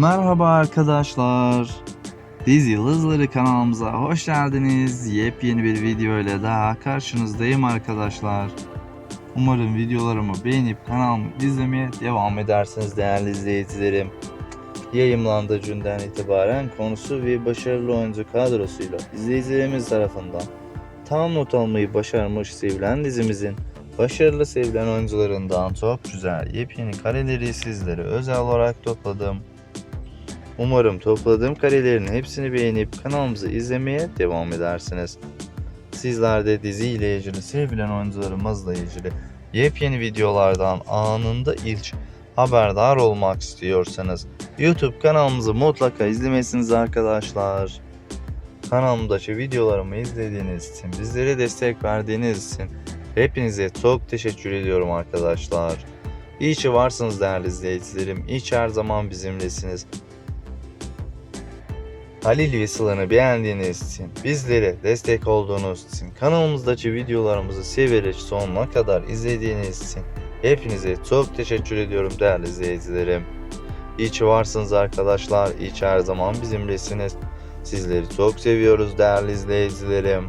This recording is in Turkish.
Merhaba arkadaşlar. Dizi Yıldızları kanalımıza hoş geldiniz. Yepyeni bir video ile daha karşınızdayım arkadaşlar. Umarım videolarımı beğenip kanalımı izlemeye devam edersiniz değerli izleyicilerim. Yayımlandığı günden itibaren konusu ve başarılı oyuncu kadrosuyla izleyicilerimiz tarafından tam not almayı başarmış sevilen dizimizin başarılı sevilen oyuncularından çok güzel yepyeni kareleri sizlere özel olarak topladım. Umarım topladığım karelerin hepsini beğenip kanalımızı izlemeye devam edersiniz. Sizler de dizi ile ilgili sevilen oyuncularımızla ilgili yepyeni videolardan anında ilk haberdar olmak istiyorsanız YouTube kanalımızı mutlaka izlemesiniz arkadaşlar. Kanalımdaki videolarımı izlediğiniz için, bizlere destek verdiğiniz için hepinize çok teşekkür ediyorum arkadaşlar. İyi ki varsınız değerli izleyicilerim. İyi ki her zaman bizimlesiniz. Halil ve Sıla'nı beğendiğiniz için, bizlere destek olduğunuz için, kanalımızdaki videolarımızı severek sonuna kadar izlediğiniz için hepinize çok teşekkür ediyorum değerli izleyicilerim. İyi ki varsınız arkadaşlar, iyi ki her zaman bizimlesiniz. Sizleri çok seviyoruz değerli izleyicilerim.